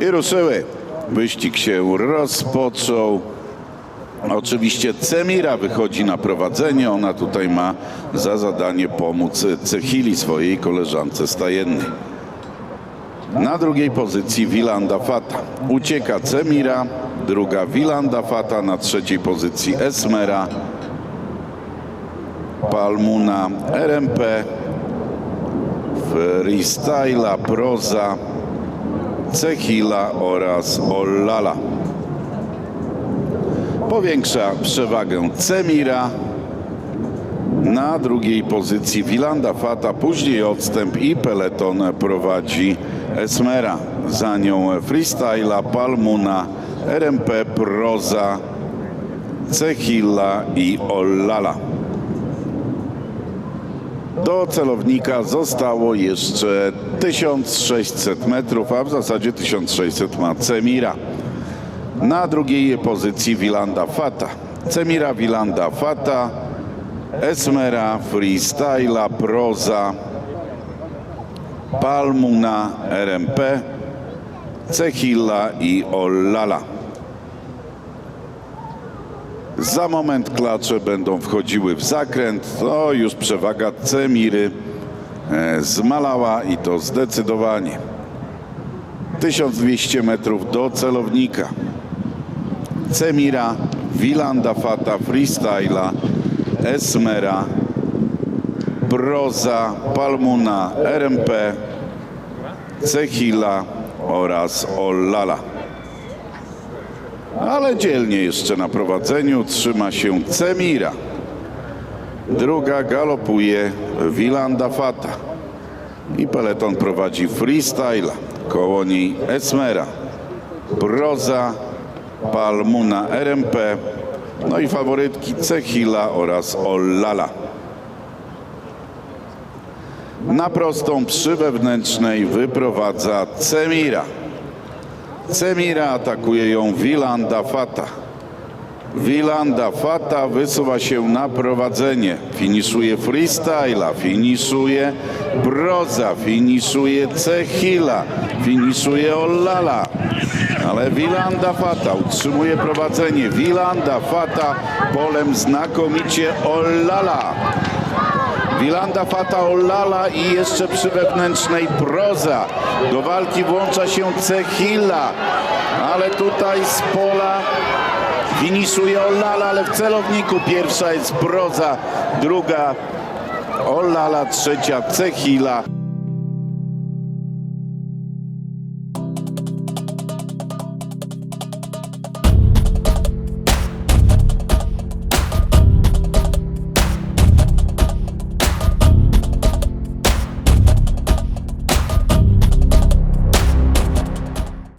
I ruszyły. Wyścig się rozpoczął. Oczywiście Cemira wychodzi na prowadzenie. Ona tutaj ma za zadanie pomóc Cechili, swojej koleżance stajennej. Na drugiej pozycji Wilanda Fata. Ucieka Cemira, druga Wilanda Fata, na trzeciej pozycji Esmera, Palmuna, RMP, Freestyla, Proza, Cechila oraz Ollala. Powiększa przewagę Cemira. Na drugiej pozycji Wilanda Fata, później odstęp i peleton prowadzi Esmera. Za nią Freestyla, Palmuna, RMP, Proza, Cechilla i Ollala. Do celownika zostało jeszcze 1600 metrów, a w zasadzie 1600 ma Cemira. Na drugiej pozycji Wilanda Fata. Cemira, Wilanda Fata, Esmera, Freestyla, Proza, Palmuna, RMP, Cechilla i Ollala. Za moment klacze będą wchodziły w zakręt. To już przewaga Cemiry e, zmalała i to zdecydowanie. 1200 metrów do celownika. Cemira, Wilanda Fata, Freestyla, Esmera, Broza, Palmuna, RMP, Cechila oraz Ollala. Ale dzielnie jeszcze na prowadzeniu trzyma się Cemira. Druga galopuje Wilanda Fata. I peleton prowadzi Freestyla. Koło niej Esmera, Broza, Palmuna, RMP, no i faworytki Cechila oraz Ollala. Na prostą przy wewnętrznej wyprowadza Cemira. Cemira atakuje ją Wilanda Fata. Wilanda Fata wysuwa się na prowadzenie. Finiszuje freestyla, finiszuje Broza, finiszuje Cechila, finiszuje Ollala. Ale Wilanda Fata utrzymuje prowadzenie. Wilanda Fata polem znakomicie Ollala. Wilanda Fata Ollala i jeszcze przy wewnętrznej Broza. Do walki włącza się Cechila, ale tutaj z pola finiszuje Ollala, ale w celowniku pierwsza jest Broza, druga Ollala, trzecia Cechila.